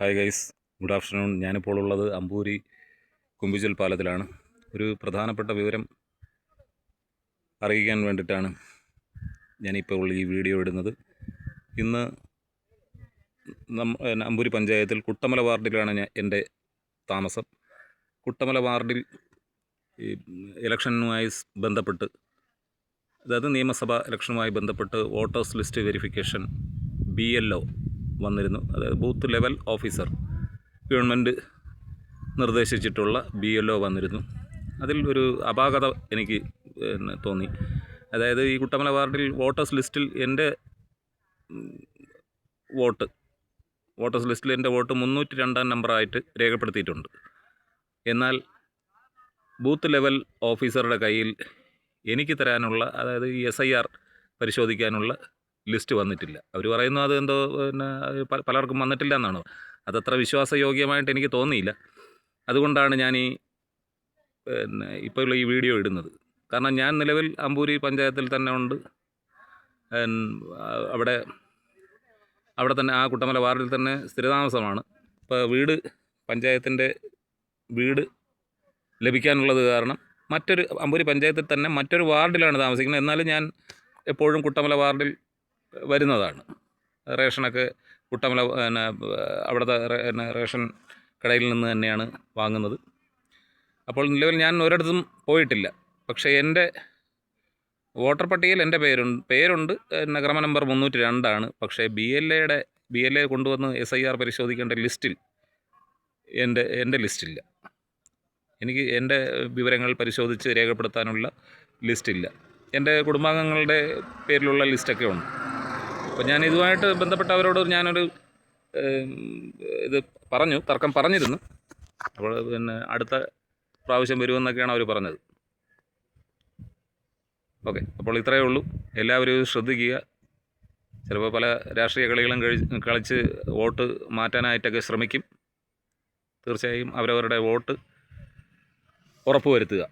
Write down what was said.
Hi guys good afternoon ഞാനിപ്പോൾ ഉള്ളത് അമ്പൂരി കുമ്പിച്ചൽ പാലത്തിലാണ്. ഒരു പ്രധാനപ്പെട്ട വിവരം അറിയിക്കാൻ വേണ്ടിയിട്ടാണ് ഞാനിപ്പോൾ ഈ വീഡിയോ ഇടുന്നത്. ഇന്ന് അമ്പൂരി പഞ്ചായത്തിൽ കുട്ടമല വാർഡിലാണ് ഞാൻ എന്റെ താമസം. കുട്ടമല വാർഡിൽ ഈ ഇലക്ഷനുമായി ബന്ധപ്പെട്ട് അതായത് നിയമസഭാ ഇലക്ഷനുമായി ബന്ധപ്പെട്ട് voters list verification B L O വന്നിരുന്നു. അതായത് ബൂത്ത് ലെവൽ ഓഫീസർ. ഗവൺമെന്റ് നിർദ്ദേശിച്ചിട്ടുള്ള ബി എൽ ഒ വന്നിരുന്നു. അതിൽ ഒരു അപാകത എനിക്ക് തോന്നി. അതായത് ഈ കുട്ടമല വാർഡിൽ വോട്ടേഴ്സ് ലിസ്റ്റിൽ എന്റെ വോട്ട് വോട്ടേഴ്സ് ലിസ്റ്റിൽ എന്റെ വോട്ട് മുന്നൂറ്റി രണ്ടാം നമ്പറായിട്ട് രേഖപ്പെടുത്തിയിട്ടുണ്ട്. എന്നാൽ ബൂത്ത് ലെവൽ ഓഫീസറുടെ കയ്യിൽ എനിക്ക് തരാനുള്ള അതായത് എസ് ഐ ആർ പരിശോധിക്കാനുള്ള ലിസ്റ്റ് വന്നിട്ടില്ല. അവർ പറയുന്നു അത് എന്തോ പിന്നെ പലർക്കും വന്നിട്ടില്ല എന്നാണ്. അതത്ര വിശ്വാസയോഗ്യമായിട്ട് എനിക്ക് തോന്നിയില്ല. അതുകൊണ്ടാണ് ഞാൻ ഈ പിന്നെ ഇപ്പോൾ ഈ വീഡിയോ ഇടുന്നത്. കാരണം ഞാൻ നിലവിൽ അമ്പൂരി പഞ്ചായത്തിൽ തന്നെ ഉണ്ട്. അവിടെ അവിടെ തന്നെ ആ കുട്ടമല വാർഡിൽ തന്നെ സ്ഥിരതാമസമാണ്. ഇപ്പോൾ വീട് പഞ്ചായത്തിന്റെ വീട് ലഭിക്കാനുള്ളത് കാരണം മറ്റൊരു അമ്പൂരി പഞ്ചായത്തിൽ തന്നെ മറ്റൊരു വാർഡിലാണ് താമസിക്കുന്നത്. എന്നാലും ഞാൻ എപ്പോഴും കുട്ടമല വാർഡിൽ വരുന്നതാണ്. റേഷനൊക്കെ കുട്ടമല പിന്നെ അവിടുത്തെ പിന്നെ റേഷൻ കടയിൽ നിന്ന് തന്നെയാണ് വാങ്ങുന്നത്. അപ്പോൾ നിലവിൽ ഞാൻ ഒരിടത്തും പോയിട്ടില്ല. പക്ഷേ എന്റെ വോട്ടർ പട്ടികയിൽ എന്റെ പേരുണ്ട് പേരുണ്ട് പിന്നെ നമ്പർ മുന്നൂറ്റി രണ്ടാണ് പക്ഷേ ബി എൽ എയുടെ ബി എൽ എ കൊണ്ടുവന്ന് എസ് ഐ ആർ പരിശോധിക്കേണ്ട ലിസ്റ്റിൽ എന്റെ എന്റെ ലിസ്റ്റില്ല. എനിക്ക് എന്റെ വിവരങ്ങൾ പരിശോധിച്ച് രേഖപ്പെടുത്താനുള്ള ലിസ്റ്റില്ല. എന്റെ കുടുംബാംഗങ്ങളുടെ പേരിലുള്ള ലിസ്റ്റൊക്കെ ഉണ്ട്. അപ്പോൾ ഞാൻ ഇതുമായിട്ട് ബന്ധപ്പെട്ടവരോട് ഞാനൊരു ഇത് പറഞ്ഞു തർക്കം പറഞ്ഞിരുന്നു. അപ്പോൾ പിന്നെ അടുത്ത പ്രാവശ്യം വരുമെന്നൊക്കെയാണ് അവർ പറഞ്ഞത്. ഓക്കെ അപ്പോൾ ഇത്രയേ ഉള്ളൂ. എല്ലാവരും ഇത് ശ്രദ്ധിക്കുക. ചിലപ്പോൾ പല രാഷ്ട്രീയ കളികളും കളിച്ച് വോട്ട് മാറ്റാനായിട്ടൊക്കെ ശ്രമിക്കും. തീർച്ചയായും അവരവരുടെ വോട്ട് ഉറപ്പുവരുത്തുക.